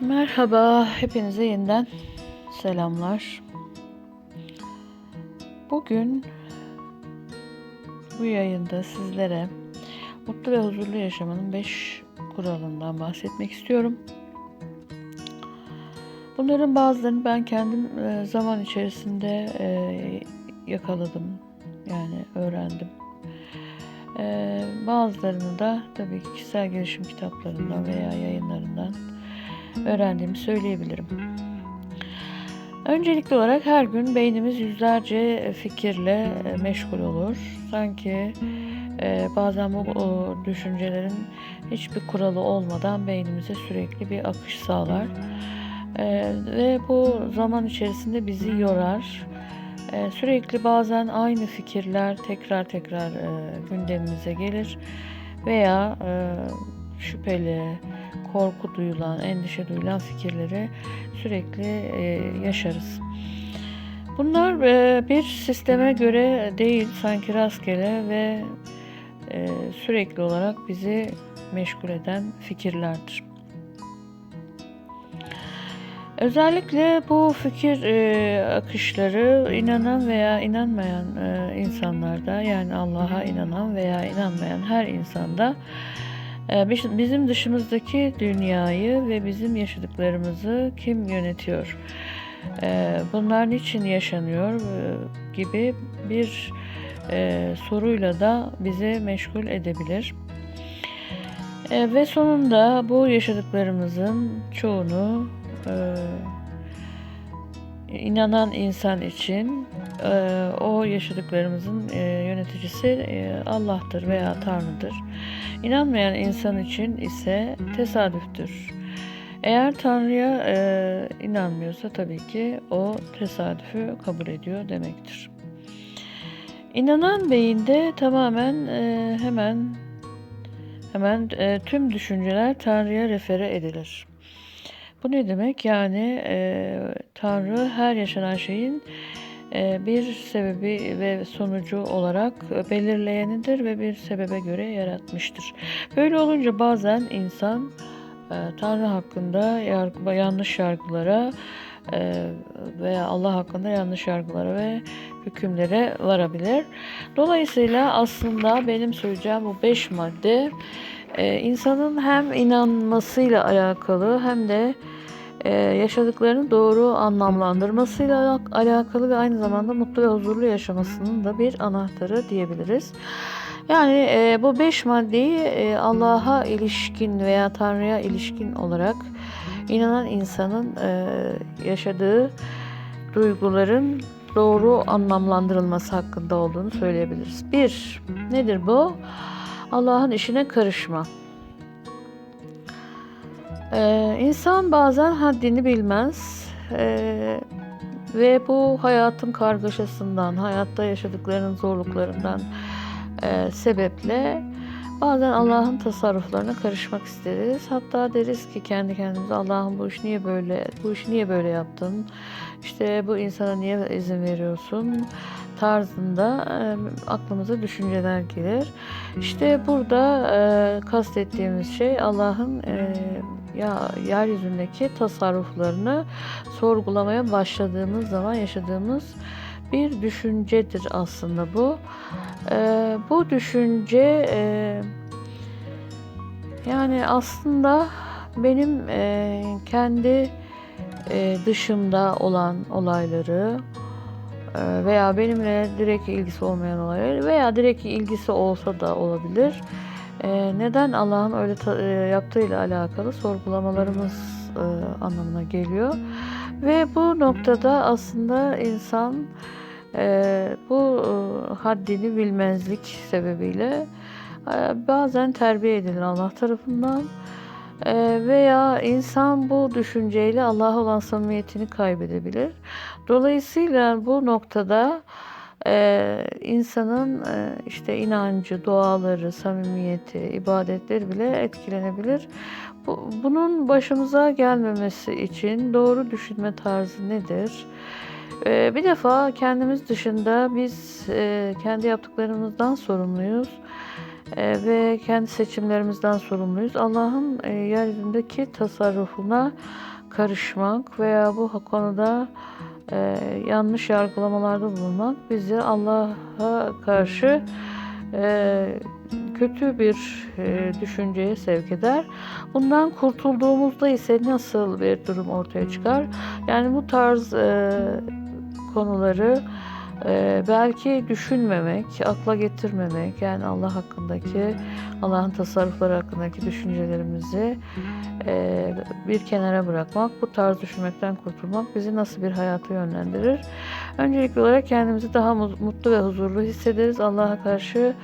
Merhaba, hepinize yeniden selamlar. Bugün bu yayında sizlere mutlu ve huzurlu yaşamanın 5 kuralından bahsetmek istiyorum. Bunların bazılarını ben kendim e, zaman içerisinde e, yakaladım, yani öğrendim. E, bazılarını da tabii ki kişisel gelişim kitaplarından veya yayınlarından öğrendiğimi söyleyebilirim. Öncelikli olarak her gün beynimiz yüzlerce fikirle e, meşgul olur. Sanki e, bazen bu düşüncelerin hiçbir kuralı olmadan beynimize sürekli bir akış sağlar. E, ve bu zaman içerisinde bizi yorar. Sürekli bazen aynı fikirler tekrar tekrar gündemimize gelir veya şüpheli, korku duyulan, endişe duyulan fikirleri sürekli e, yaşarız. Bunlar e, bir sisteme göre değil, sanki rastgele ve e, sürekli olarak bizi meşgul eden fikirlerdir. Özellikle bu fikir e, akışları inanan veya inanmayan e, insanlarda yani Allah'a inanan veya inanmayan her insanda bizim dışımızdaki dünyayı ve bizim yaşadıklarımızı kim yönetiyor? E, bunlar niçin yaşanıyor e, gibi bir e, soruyla da bizi meşgul edebilir. Ve sonunda bu yaşadıklarımızın çoğunu e, inanan insan için o yaşadıklarımızın e, yöneticisi e, Allah'tır veya Tanrı'dır. İnanmayan insan için ise tesadüftür. Eğer Tanrı'ya e, inanmıyorsa tabii ki o tesadüfü kabul ediyor demektir. İnanan beyinde tamamen e, hemen hemen e, tüm düşünceler Tanrı'ya refere edilir. Bu ne demek? Yani e, Tanrı her yaşanan şeyin bir sebebi ve sonucu olarak belirleyenidir ve bir sebebe göre yaratmıştır. Böyle olunca bazen insan e, Tanrı hakkında yanlış yargılara e, veya Allah hakkında yanlış yargılara ve hükümlere varabilir. Dolayısıyla aslında benim söyleyeceğim bu beş madde e, insanın hem inanmasıyla alakalı hem de e, yaşadıklarını doğru anlamlandırmasıyla alakalı ve aynı zamanda mutlu ve huzurlu yaşamasının da bir anahtarı diyebiliriz. Yani e, bu beş maddeyi e, Allah'a ilişkin veya Tanrı'ya ilişkin olarak inanan insanın e, yaşadığı duyguların doğru anlamlandırılması hakkında olduğunu söyleyebiliriz. Bir, nedir bu? Allah'ın işine karışma. Ee, insan bazen haddini bilmez ee, ve bu hayatın kargaşasından, hayatta yaşadıklarının zorluklarından e, sebeple bazen Allah'ın tasarruflarına karışmak isteriz. Hatta deriz ki kendi kendimize Allah'ım bu iş niye böyle, bu işi niye böyle yaptın? İşte bu insana niye izin veriyorsun? tarzında e, aklımıza düşünceler gelir. İşte burada e, kastettiğimiz şey Allah'ın e, ya yeryüzündeki tasarruflarını sorgulamaya başladığımız zaman yaşadığımız bir düşüncedir aslında bu. E, bu düşünce e, yani aslında benim e, kendi e, dışımda olan olayları e, veya benimle direkt ilgisi olmayan olaylar veya direkt ilgisi olsa da olabilir. E, neden Allah'ın öyle e, yaptığıyla alakalı sorgulamalarımız e, anlamına geliyor. Ve bu noktada aslında insan e, bu haddini bilmezlik sebebiyle bazen terbiye edilir Allah tarafından veya insan bu düşünceyle Allah olan samimiyetini kaybedebilir. Dolayısıyla bu noktada e, insanın e, işte inancı, duaları, samimiyeti, ibadetleri bile etkilenebilir. Bu, bunun başımıza gelmemesi için doğru düşünme tarzı nedir? E, bir defa kendimiz dışında biz e, kendi yaptıklarımızdan sorumluyuz. e, ve kendi seçimlerimizden sorumluyuz. Allah'ın e, yeryüzündeki tasarrufuna karışmak veya bu konuda e, yanlış yargılamalarda bulunmak bizi Allah'a karşı e, kötü bir e, düşünceye sevk eder. Bundan kurtulduğumuzda ise nasıl bir durum ortaya çıkar? Yani bu tarz e, konuları e, belki düşünmemek, akla getirmemek, yani Allah hakkındaki, Allah'ın tasarrufları hakkındaki düşüncelerimizi e, bir kenara bırakmak, bu tarz düşünmekten kurtulmak bizi nasıl bir hayata yönlendirir? Öncelikli olarak kendimizi daha mu- mutlu ve huzurlu hissederiz. Allah'a karşı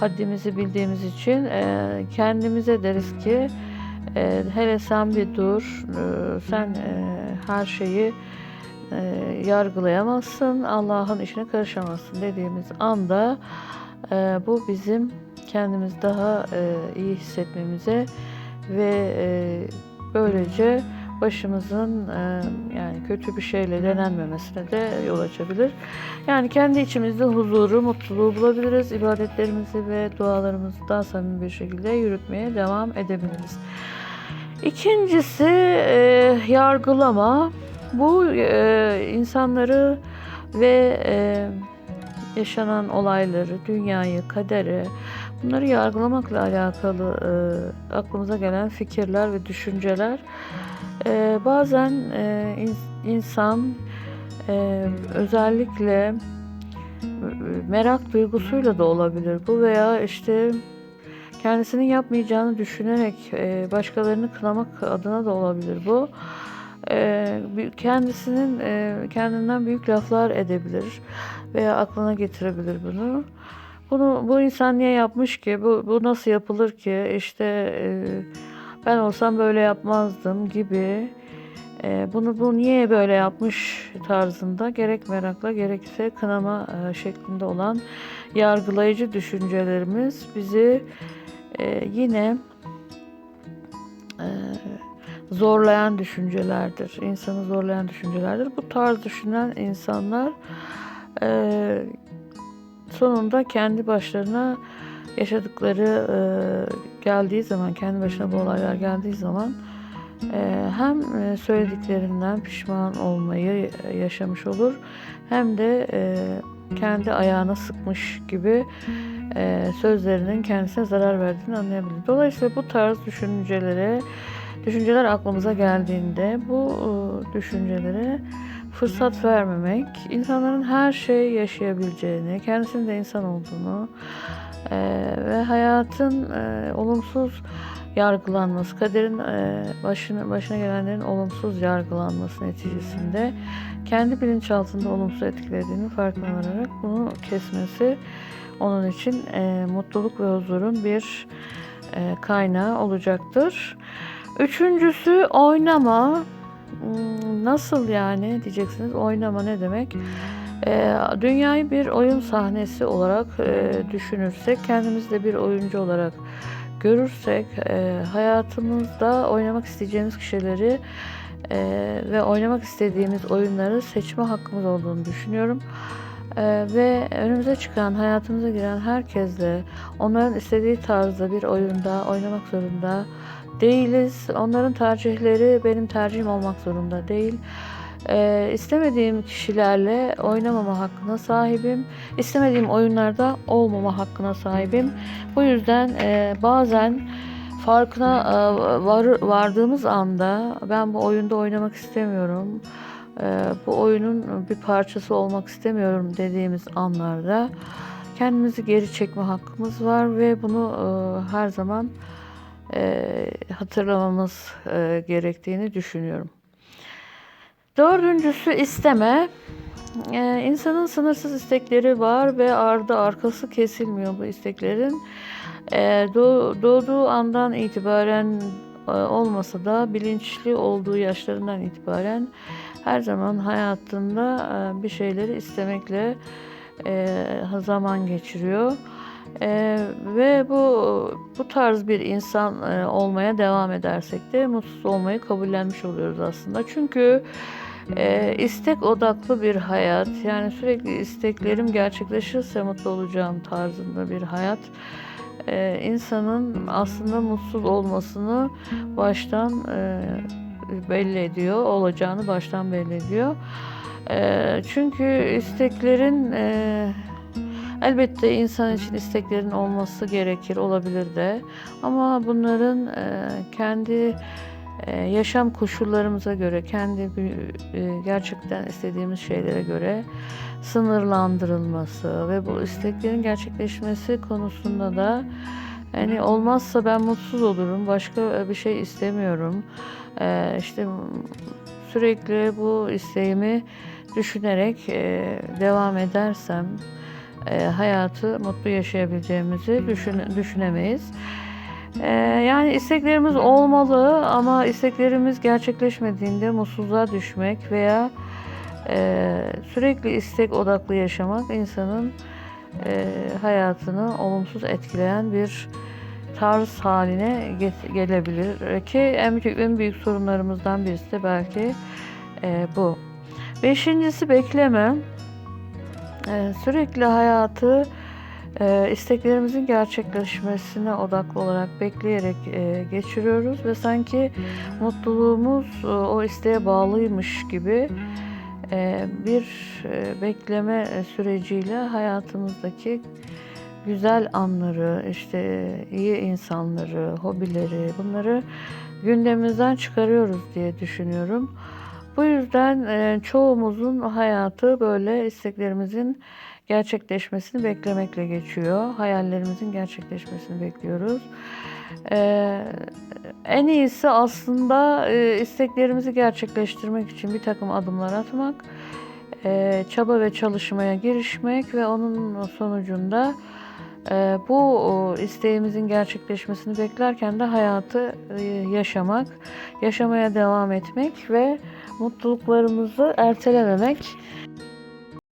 haddimizi bildiğimiz için e, kendimize deriz ki e, hele sen bir dur, e, sen e, her şeyi e, yargılayamazsın, Allah'ın işine karışamazsın dediğimiz anda e, bu bizim kendimiz daha e, iyi hissetmemize ve e, böylece başımızın e, yani kötü bir şeyle denenmemesine de yol açabilir. Yani kendi içimizde huzuru, mutluluğu bulabiliriz. İbadetlerimizi ve dualarımızı daha samimi bir şekilde yürütmeye devam edebiliriz. İkincisi e, yargılama. Bu e, insanları ve e, yaşanan olayları, dünyayı, kaderi bunları yargılamakla alakalı e, aklımıza gelen fikirler ve düşünceler. E, bazen e, in- insan e, özellikle merak duygusuyla da olabilir bu veya işte kendisinin yapmayacağını düşünerek e, başkalarını kınamak adına da olabilir bu. E, kendisinin e, kendinden büyük laflar edebilir veya aklına getirebilir bunu. Bunu bu insan niye yapmış ki? Bu, bu nasıl yapılır ki? İşte e, ben olsam böyle yapmazdım gibi. Bunu bu niye böyle yapmış tarzında gerek merakla gerekse kınama şeklinde olan yargılayıcı düşüncelerimiz bizi yine zorlayan düşüncelerdir. İnsanı zorlayan düşüncelerdir. Bu tarz düşünen insanlar e, sonunda kendi başlarına yaşadıkları e, geldiği zaman, kendi başına bu olaylar geldiği zaman e, hem e, söylediklerinden pişman olmayı yaşamış olur hem de e, kendi ayağına sıkmış gibi e, sözlerinin kendisine zarar verdiğini anlayabilir. Dolayısıyla bu tarz düşüncelere, düşünceler aklımıza geldiğinde bu e, düşüncelere fırsat vermemek, insanların her şey yaşayabileceğini, kendisinin de insan olduğunu e, ve hayatın e, olumsuz yargılanması, kaderin başına, başına gelenlerin olumsuz yargılanması neticesinde kendi bilinçaltında olumsuz etkilediğini farkına vararak bunu kesmesi onun için mutluluk ve huzurun bir kaynağı olacaktır. Üçüncüsü oynama. Hmm, Nasıl yani diyeceksiniz. Oynama ne demek? E, dünyayı bir oyun sahnesi olarak e, düşünürsek, kendimizi de bir oyuncu olarak görürsek, e, hayatımızda oynamak isteyeceğimiz kişileri e, ve oynamak istediğimiz oyunları seçme hakkımız olduğunu düşünüyorum. Ee, ve önümüze çıkan, hayatımıza giren herkesle onların istediği tarzda bir oyunda oynamak zorunda değiliz. Onların tercihleri benim tercihim olmak zorunda değil. Ee, istemediğim kişilerle oynamama hakkına sahibim. İstemediğim oyunlarda olmama hakkına sahibim. Bu yüzden e, bazen farkına e, var, vardığımız anda ben bu oyunda oynamak istemiyorum bu oyunun bir parçası olmak istemiyorum dediğimiz anlarda kendimizi geri çekme hakkımız var ve bunu e, her zaman e, hatırlamamız e, gerektiğini düşünüyorum. Dördüncüsü isteme. Ee, insanın sınırsız istekleri var ve ardı arkası kesilmiyor bu isteklerin. Ee, doğ- doğduğu andan itibaren olmasa da bilinçli olduğu yaşlarından itibaren her zaman hayatında e, bir şeyleri istemekle e, zaman geçiriyor. E, ve bu bu tarz bir insan e, olmaya devam edersek de mutsuz olmayı kabullenmiş oluyoruz aslında. Çünkü e, istek odaklı bir hayat, yani sürekli isteklerim gerçekleşirse mutlu olacağım tarzında bir hayat e, insanın aslında mutsuz olmasını baştan e, belli ediyor, olacağını baştan belli ediyor. E, çünkü isteklerin e, elbette insan için isteklerin olması gerekir, olabilir de. Ama bunların e, kendi yaşam koşullarımıza göre, kendi e, gerçekten istediğimiz şeylere göre sınırlandırılması ve bu isteklerin gerçekleşmesi konusunda da hani olmazsa ben mutsuz olurum, başka bir şey istemiyorum. E, işte sürekli bu isteğimi düşünerek e, devam edersem e, hayatı mutlu yaşayabileceğimizi düşün, düşünemeyiz. E, yani isteklerimiz olmalı ama isteklerimiz gerçekleşmediğinde mutsuzluğa düşmek veya e, sürekli istek odaklı yaşamak insanın e, hayatını olumsuz etkileyen bir tarz haline get- gelebilir ki en büyük, en büyük sorunlarımızdan birisi de belki e, bu. Beşincisi bekleme. E, sürekli hayatı e, isteklerimizin gerçekleşmesine odaklı olarak bekleyerek e, geçiriyoruz ve sanki mutluluğumuz e, o isteğe bağlıymış gibi e, bir e, bekleme süreciyle hayatımızdaki güzel anları, işte iyi insanları, hobileri bunları gündemimizden çıkarıyoruz diye düşünüyorum. Bu yüzden e, çoğumuzun hayatı böyle isteklerimizin gerçekleşmesini beklemekle geçiyor. Hayallerimizin gerçekleşmesini bekliyoruz. E, en iyisi aslında e, isteklerimizi gerçekleştirmek için bir takım adımlar atmak, e, çaba ve çalışmaya girişmek ve onun sonucunda e, bu isteğimizin gerçekleşmesini beklerken de hayatı e, yaşamak, yaşamaya devam etmek ve mutluluklarımızı ertelememek.